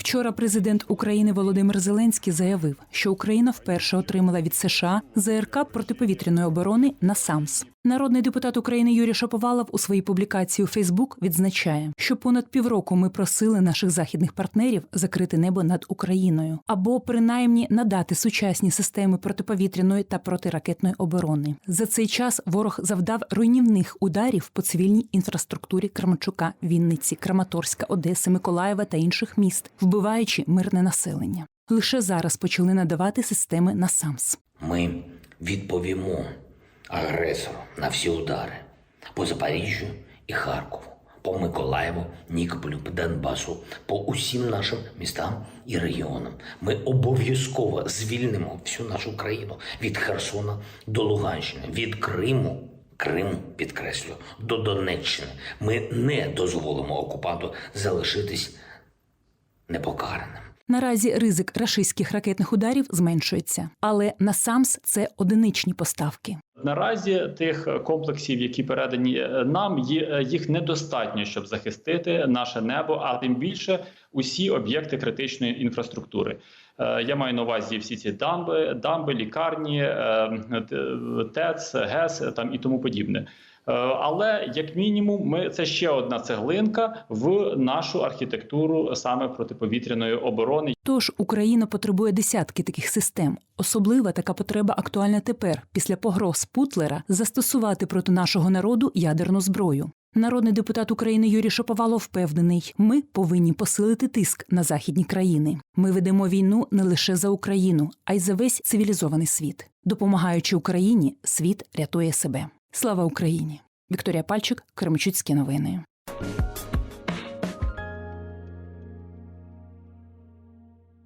Вчора президент України Володимир Зеленський заявив, що Україна вперше отримала від США ЗРК протиповітряної оборони на САМС. Народний депутат України Юрій Шаповалов у своїй публікації у Фейсбук відзначає, що понад півроку ми просили наших західних партнерів закрити небо над Україною або принаймні надати сучасні системи протиповітряної та протиракетної оборони. За цей час ворог завдав руйнівних ударів по цивільній інфраструктурі Крамачука, Вінниці, Краматорська, Одеси, Миколаєва та інших міст, вбиваючи мирне населення. Лише зараз почали надавати системи на САМС. Ми відповімо агресору на всі удари по Запоріжжю і Харкову, по Миколаєву, Нікополю, по Донбасу, по усім нашим містам і регіонам. Ми обов'язково звільнимо всю нашу країну від Херсона до Луганщини, від Криму. Криму, підкреслю, до Донеччини. Ми не дозволимо окупанту залишитись непокараним. Наразі ризик рашистських ракетних ударів зменшується, але на САМС це одиничні поставки. Наразі тих комплексів, які передані е, нам, е, їх недостатньо, щоб захистити наше небо, а тим більше усі об'єкти критичної інфраструктури. Е, Я маю на увазі всі ці дамби, дамби, лікарні, ТЕЦ, ГЕС там і тому подібне. Е, Але як мінімум, ми це ще одна цеглинка в нашу архітектуру саме протиповітряної оборони. Тож Україна потребує десятки таких систем. Особлива така потреба актуальна тепер, після погроз Путлера, застосувати проти нашого народу ядерну зброю. Народний депутат України Юрій Шаповалов впевнений, ми повинні посилити тиск на західні країни. Ми ведемо війну не лише за Україну, а й за весь цивілізований світ. Допомагаючи Україні, світ рятує себе. Слава Україні! Вікторія Пальчик, Кремчуцькі новини.